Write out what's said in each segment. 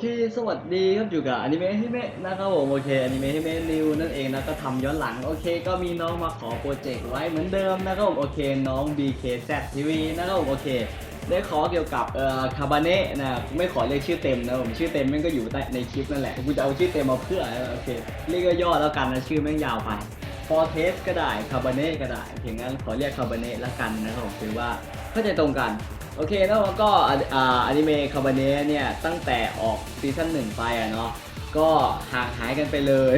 เคสวัสดีครับอยู่กับอนิเมะฮิเมะนะครับผมโอเคอนิเมะฮิเมะนิวนั่นเองนะก็ทำย้อนหลังโอเค ก็มีน้องมาขอโปรเจกต์ไว้เหมือนเดิมนะครับผมโอเคน้อง BKZ TV นะครับผมโอเค ได้ขอเกี่ยวกับเอ่อคาบาเนะนะไม่ขอเรียกชื่อเต็มนะผมชื่อเต็มแม่งก็อยู่ใต้ในคลิปนั่นแหละกูจะเอาชื่อเต็มมาเพื่อโอเคเรียกย่อแล้วกันนะชื่อแม่งยาวไป ฟอร์เทสก็ได้คาร์บาเน่ก็ได้เพียงงั้นขอเรียกคาร์บาเน่ละกันนะครับผมถือว่าเข้าใจตรงกัน โอเคแล้วก็ออนิเมะคาร์บาเน่เนี่ย ตั้งแต่ออกซีซั่นหนึ่งไปอะเนาะก็ห่างหายกันไปเลย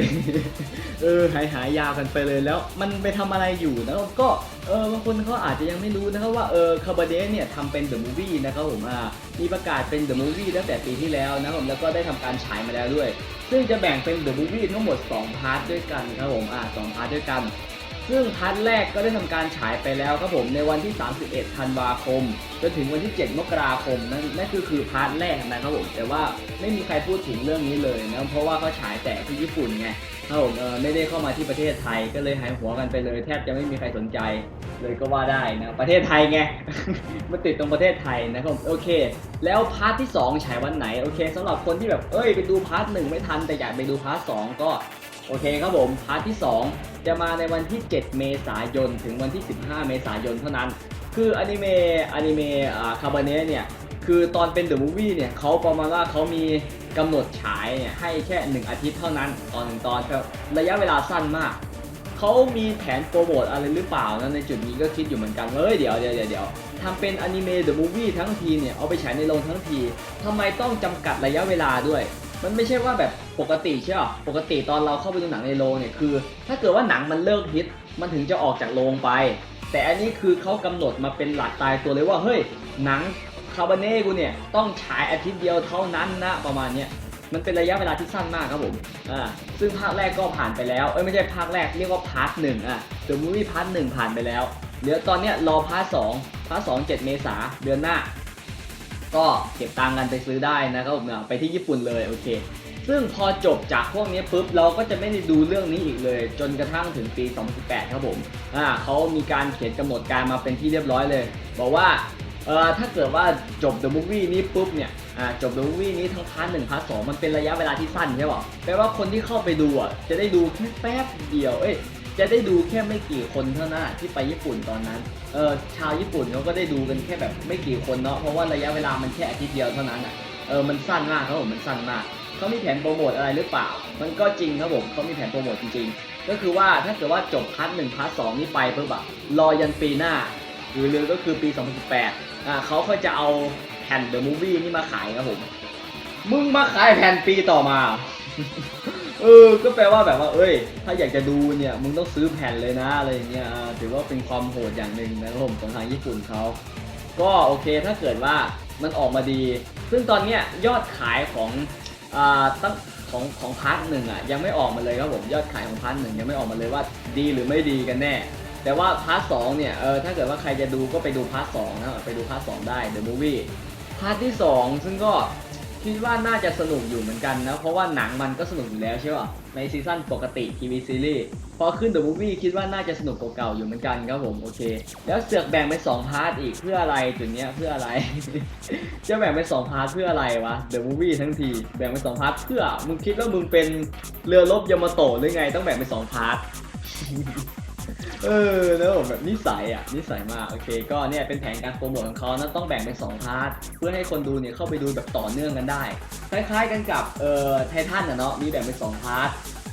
เออหายหายยาวกันไปเลยแล้วมันไปทำอะไรอยู่นะครับก็เออบางคนเขาอาจจะยังไม่รู้นะครับว่าเออคาร์บาเน่เนี่ยทำเป็นเดอะมูฟวี่นะครับผมอ่ามีประกาศเป็นเดอะมูฟวี่ตั้งแต่ปีที่แล้วนะครับผมแล้วก็ได้ทำการฉายมาแล้วด้วยซึ่งจะแบ่งเป็นเดอะมูฟวี่ทั้งหมด 2 พาร์ทด้วยกันครับผมอ่าสองพาร์ทด้วยกัน ซึ่งพาร์ทแรกก็ได้ทำการฉายไปแล้วครับผมในวันที่ 31 ธันวาคม จนถึงวันที่ 7 มกราคม นั่นนั่นคือคือพาร์ทแรกนะครับผม แต่ว่าไม่มีใครพูดถึงเรื่องนี้เลยนะ เพราะว่าเขาฉายแต่ที่ญี่ปุ่นไงครับผมเออไม่ได้เข้ามาที่ประเทศไทยก็เลยหายหัวกันไปเลย แทบจะไม่มีใครสนใจเลยก็ว่าได้นะประเทศไทยไงมาติดตรงประเทศไทยนะครับโอเค แล้วพาร์ทที่ 2 ฉายวันไหนโอเคสำหรับคนที่แบบเอ้ยไปดูพาร์ทหนึ่งไม่ทันแต่อยากไปดูพาร์ทสองก็ โอเคครับผม พาร์ทที่ 2 จะมาในวันที่ 7 เมษายน ถึงวันที่ 15 เมษายนเท่านั้น คืออนิเมะอนิเมะคาบาเนะเนี่ย คือตอนเป็นเดอะมูฟวี่เนี่ยเขาประมาณว่าเขามีกำหนดฉายเนี่ยให้แค่ 1 อาทิตย์เท่านั้น ตอนหนึ่งตอนครับระยะเวลาสั้นมากเขามีแผนโปรโมทอะไรหรือเปล่านะในจุดนี้ก็คิดอยู่เหมือนกันเฮ้ยเดี๋ยวเดี๋ยวเดี๋ยวเดี๋ยวทำเป็นอนิเมะเดอะมูฟวี่ทั้งทีเนี่ยเอาไปฉายในโรงทั้งทีทำไมต้องจำกัดระยะเวลาด้วย มันไม่ใช่ว่าแบบปกติใช่ป่ะปกติตอนเราเข้าไปดูหนังในโรงเนี่ยคือ ถ้าเกิดว่าหนังมันเลิกฮิตมันถึงจะออกจากโรงไป แต่อันนี้คือเขากำหนดมาเป็นหลักตายตัวเลยว่าเฮ้ยหนังคาบาเน่กูเนี่ยต้องฉายอาทิตย์เดียวเท่านั้นนะประมาณเนี้ยมันเป็นระยะเวลาที่สั้นมากครับผม อ่า ซึ่งภาคแรกก็ผ่านไปแล้ว เอ้ยไม่ใช่ภาคแรกเรียกว่าพาร์ทหนึ่งอะเดอะมูวี่พาร์ทหนึ่งผ่านไปแล้วเดี๋ยวตอนเนี้ยรอพาร์ทสองพาร์ทสองเจ็ดเมษาเดือนหน้า ก็เก็บตังค์กันไปซื้อได้นะครับผมอะไปที่ญี่ปุ่นเลยโอเค ซึ่งพอจบจากพวกนี้ปุ๊บเราก็จะไม่ได้ดูเรื่องนี้อีกเลย จนกระทั่งถึงปี 2018 ครับผมอ่าเขามีการเขียนกำหนดการมาเป็นที่เรียบร้อยเลย บอกว่าเอ่อถ้าเกิดว่าจบ The Movie นี้ปุ๊บเนี่ยอ่าจบ The Movie นี้ทั้งพาร์ทหนึ่งพาร์ทสองมันเป็นระยะเวลาที่สั้นใช่ป่ะแปลว่าคนที่เข้าไปดูอะจะได้ดูแค่แป๊บเดียวเอ้ย จะได้ดูแค่ไม่กี่คนเท่านั้นที่ไปญี่ปุ่นตอนนั้น เออชาวญี่ปุ่นเขาก็ได้ดูกันแค่แบบไม่กี่คนเนาะ เพราะว่าระยะเวลามันแค่อาทิตย์เดียวเท่านั้นอะ เออ มันสั้นมากครับผม มันสั้นมาก เขามีแผนโปรโมทอะไรหรือเปล่า มันก็จริงครับผม เขามีแผนโปรโมทจริงๆ ก็คือว่าถ้าเกิดว่าจบพาร์ทหนึ่งพาร์ทสองนี่ไปปุ๊บอะรอยันปีหน้า หรือเรือก็คือปี 2018 อ่าเขาก็จะเอาแผ่นเดอะมูฟวี่นี่มาขายครับผม มึงมาขายแผ่นปีต่อมา เออ ก็แปลว่าแบบว่า เอ้ย ถ้าอยากจะดูเนี่ย มึงต้องซื้อแผ่นเลยนะ อะไรอย่างเงี้ยอ่าถือว่าเป็นความโหดอย่างหนึ่งนะครับผมของทางญี่ปุ่นเขา ก็โอเค ถ้าเกิดว่ามันออกมาดี ซึ่งตอนเนี้ยยอดขายของ อ่า ตั้งของของพาร์ทหนึ่งอะยังไม่ออกมาเลยครับผม ยอดขายของพาร์ทหนึ่งยังไม่ออกมาเลยว่าดีหรือไม่ดีกันแน่ แต่ว่าพาร์ทสองเนี่ย เออ ถ้าเกิดว่าใครจะดูก็ไปดูพาร์ทสองนะ ไปดูพาร์ทสองได้ The Movie พาร์ทที่สองซึ่งก็ คิดว่าน่าจะสนุกอยู่เหมือนกันนะ เพราะว่าหนังมันก็สนุกอยู่แล้วใช่ป่ะ ในซีซั่นปกติทีวีซีรีส์พอขึ้น The Movie คิดว่าน่าจะสนุกกว่าเก่าอยู่เหมือนกันครับผมโอเค แล้วเสือกแบ่งเป็นสองพาร์ทอีกเพื่ออะไรจุดเนี้ยเพื่ออะไร จะแบ่งเป็นสองพาร์ทเพื่ออะไรวะ The Movie ทั้งทีแบ่งเป็นสองพาร์ทเพื่อมึงคิดว่ามึงเป็นเรือรบยามาโตะหรือไงต้องแบ่งเป็นสองพาร์ท เออนะผมแบบนิสัยอะนิสัยมากโอเค ก็เนี่ยเป็นแผนการโปรโมทของเขานะต้องแบ่งเป็น2พาร์ทเพื่อให้คนดูเนี่ยเข้าไปดูแบบต่อเนื่องกันได้ คล้ายๆกันกับเอ่อไททันอะเนาะมีแบ่งเป็น2พาร์ท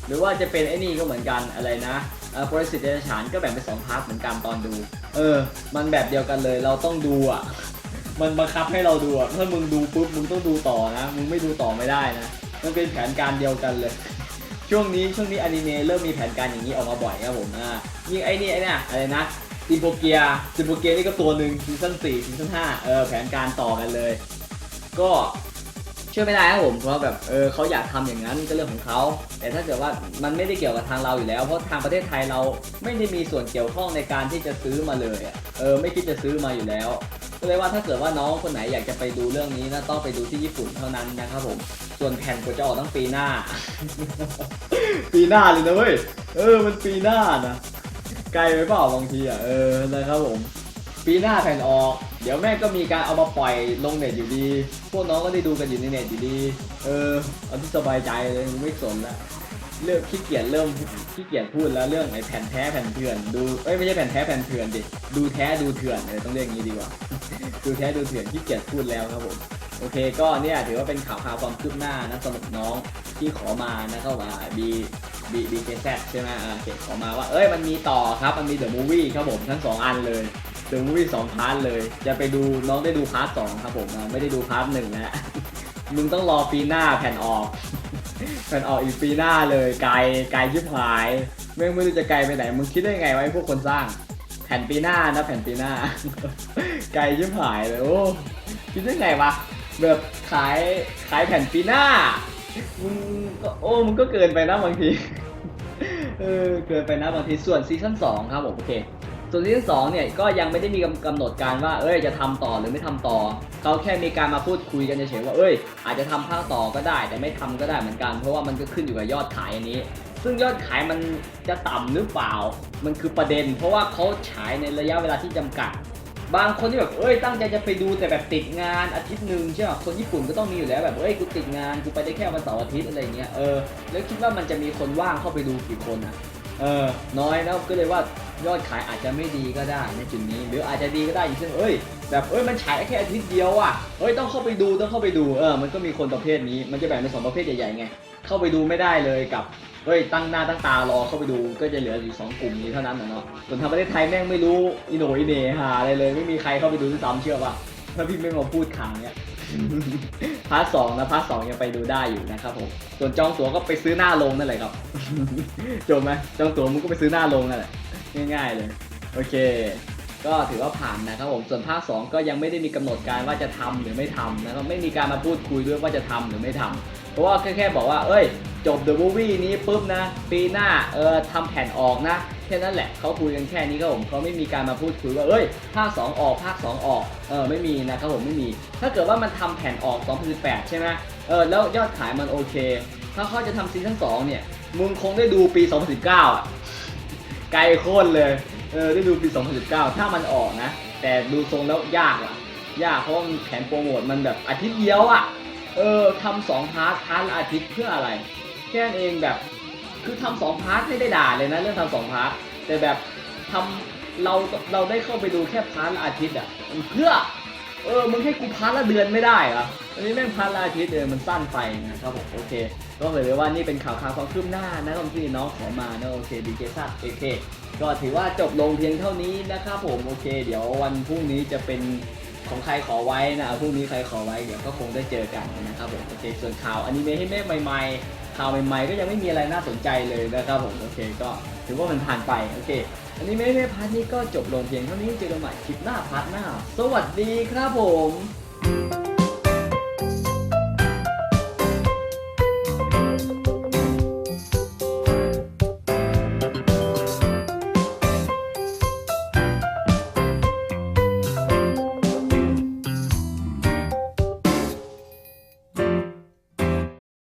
หรือว่าจะเป็นไอ้นี่ก็เหมือนกันอะไรนะเอ่อปรสิตเดรัจฉานก็แบ่งเป็น2พาร์ทเหมือนกันตอนดู เออ มันแบบเดียวกันเลยเราต้องดูอะ มันบังคับให้เราดูอะถ้ามึงดูปุ๊บมึงต้องดูต่อนะมึงไม่ดูต่อไม่ได้นะมันเป็นแผนการเดียวกันเลย ช่วงนี้ช่วงนี้อนิเมะเริ่มมีแผนการอย่างนี้ออกมาบ่อยครับผมอ่ายิ่งไอ้นี่ไอ้นี่ยอะไรนะซิมโปเกียซิมโปเกียนี่ก็ตัวหนึ่งซีซั่นสี่ซีซั่นห้าเออแผนการต่อกันเลย ก็เชื่อไม่ได้ครับผมเพราะแบบเออเขาอยากทำอย่างนั้นก็เรื่องของเขาแต่ถ้าเกิดว่ามันไม่ได้เกี่ยวกับทางเราอยู่แล้ว เพราะทางประเทศไทยเราไม่ได้มีส่วนเกี่ยวข้องในการที่จะซื้อมาเลยเออไม่คิดจะซื้อมาอยู่แล้ว ก็เลยว่าถ้าเกิดว่าน้องคนไหนอยากจะไปดูเรื่องนี้นะต้องไปดูที่ญี่ปุ่นเท่านั้นนะครับผมส่วนแผ่นก็จะออกตั้งปีหน้า ปีหน้าเลยนะเว้ยเออมันปีหน้านะไกลไปเปล่าบางทีอะเออนะครับผม ปีหน้าแผ่นออก เดี๋ยวแม่ก็มีการเอามาปล่อยลงเน็ตอยู่ดี พวกน้องก็ได้ดูกันอยู่ในเน็ตอยู่ดี เออเอาที่สบายใจเลยไม่สนละ เลิกขี้เกียจเริ่มขี้เกียจพูดแล้วเรื่องไอ้แผ่นแท้แผ่นเถื่อนดูเอ้ยไม่ใช่แผ่นแท้แผ่นเถื่อนดิดูแท้ดูเถื่อนเออต้องเรียกอย่างนี้ดีกว่าดูแท้ดูเถื่อนขี้เกียจพูดแล้วครับผมโอเค ก็เนี่ยถือว่าเป็นข่าวข่าวความคืบหน้านะสำหรับน้องที่ขอมานะก็ว่าบีบีบีเคซใช่ไหมอ่าเขียนขอมาว่าเอ้ยมันมีต่อครับมันมีเดอะมูวี่ครับผมทั้งสองอันเลยเดอะมูวี่สองพาร์ทเลย จะไปดูน้องได้ดูพาร์ทสองครับผมไม่ได้ดูพาร์ทหนึ่งนะมึงต้องรอปีหน้าแผ่นออก แผ่นออกอีกปีหน้าเลยไกลไกลยิบหายไม่ไม่รู้จะไกลไปไหนมึงคิดได้ไงวะไอ้พวกคนสร้าง แผ่นปีหน้านะแผ่นปีหน้า ไกลยิบหายเลยโอ้คิดได้ไงวะแบบขายขายแผ่นปีหน้ามึงก็โอ้มึงก็เกินไปนะบางทีเออเกินไปนะบางทีส่วนซีซั่น2ครับผมโอเค ส่วนซีซั่น2เนี่ยก็ยังไม่ได้มีกำหนดการว่าเอ้ยจะทำต่อหรือไม่ทำต่อเขาแค่มีการมาพูดคุยกันเฉยๆว่าเอ้ย อาจจะทำภาคต่อก็ได้ แต่ไม่ทำก็ได้เหมือนกัน เพราะว่ามันก็ขึ้นอยู่กับยอดขายอันนี้ ซึ่งยอดขายมันจะต่ำหรือเปล่า มันคือประเด็น เพราะว่าเขาฉายในระยะเวลาที่จำกัด บางคนที่แบบเอ้ยตั้งใจจะไปดูแต่แบบติดงานอาทิตย์หนึ่งใช่ไหมคนญี่ปุ่นก็ต้องมีอยู่แล้วแบบเอ้ยกูติดงานกูไปได้แค่วันเสาร์อาทิตย์อะไรเงี้ยเออแล้วคิดว่ามันจะมีคนว่างเข้าไปดูกี่คนอะเออน้อยนะก็เลยว่า ยอดขายอาจจะไม่ดีก็ได้ในจุดนี้ หรืออาจจะดีก็ได้อย่างเช่นเอ้ยแบบเอ้ยมันฉายแค่อาทิตย์เดียวอะเอ้ยต้องเข้าไปดูต้องเข้าไปดูเออมันก็มีคนประเภทนี้มันจะแบ่งเป็นสองประเภทใหญ่ๆไงเข้าไปดูไม่ได้เลยกับเฮ้ยตั้งหน้าตั้งตารอเข้าไปดูก็จะเหลืออยู่สองกลุ่มนี้เท่านั้นนะเนาะส่วนทางประเทศไทยแม่งไม่รู้อีโหนอีเนหาอะไรเลย ไม่มีใครเข้าไปดูซ้ำเชื่อป่ะถ้าพี่ไม่มาพูดข่าวเนี้ยพาร์ทสองนะพาร์ทสองยังไปดูได้อยู่นะครับผมส่วนจองตั๋วก็ไปซื้อหน้าโรงนั่นแหละครับจบไหมจองตั๋วมึงก็ไปซื้อหน้าโรงนั่นแหละ ง่าย ๆ เลย โอเค ก็ถือว่าผ่านนะครับผม ส่วนภาค 2 ก็ยังไม่ได้มีกำหนดการว่าจะทำหรือไม่ทำนะครับไม่มีการมาพูดคุยด้วยว่าจะทำหรือไม่ทำเพราะว่าแค่แค่บอกว่า เอ้ย จบ The Movie นี้ปุ๊บนะ ปีหน้า เออทำแผ่นออกนะ แค่นั้นแหละเขาคุยกันแค่นี้ครับผมเขาไม่มีการมาพูดคุยว่า เอ้ย ภาค 2 ออก ภาค 2 ออก เออ ไม่มีนะครับผม ไม่มี ถ้าเกิดว่ามันทำแผ่นออก 2018 ใช่ไหมเออ แล้วยอดขายมันโอเค ถ้าเขาจะทำซีซั่น2เนี่ย มึงคงได้ดูปี 2019อะ ไกลโคตรเลย เออได้ดูปี 2019 ถ้ามันออกนะ แต่ดูทรงแล้วยากอะ ยากเพราะมันแผนโปรโมทมันแบบอาทิตย์เดียวอะ เออทำสองพาร์ทพาร์ทอาทิตย์เพื่ออะไร แค่นั้นเองแบบ คือทำสองพาร์ทไม่ได้ด่าเลยนะเรื่องทำสองพาร์ท แต่แบบทำเราเราได้เข้าไปดูแค่พาร์ทอาทิตย์อะเพื่อ เออมึงให้กูพาร์ทละเดือนไม่ได้เหรออันนี้แม่งพาร์ทละอาทิตย์เออมันสั้นไปนะครับผมโอเค ก็เลยเลยว่านี่เป็นข่าวข่าวความคืบหน้านะครับที่น้องขอมานะโอเคดีเจซัดโอเคก็ถือว่าจบลงเพียงเท่านี้นะครับผมโอเค เดี๋ยววันพรุ่งนี้จะเป็นของใครขอไว้นะพรุ่งนี้ใครขอไว้เดี๋ยวก็คงได้เจอกันนะครับผมโอเคส่วนข่าวอนิเมะให้แม่ใหม่ๆข่าวใหม่ๆ ก็ยังไม่มีอะไรน่าสนใจเลยนะครับผมโอเคก็ถือว่ามันผ่านไปโอเคอันนี้ไม่ไม่พาร์ทนี้ก็จบลงเพียงเท่านี้เจอกันใหม่คลิปหน้าพาร์ทหน้า สวัสดีครับผม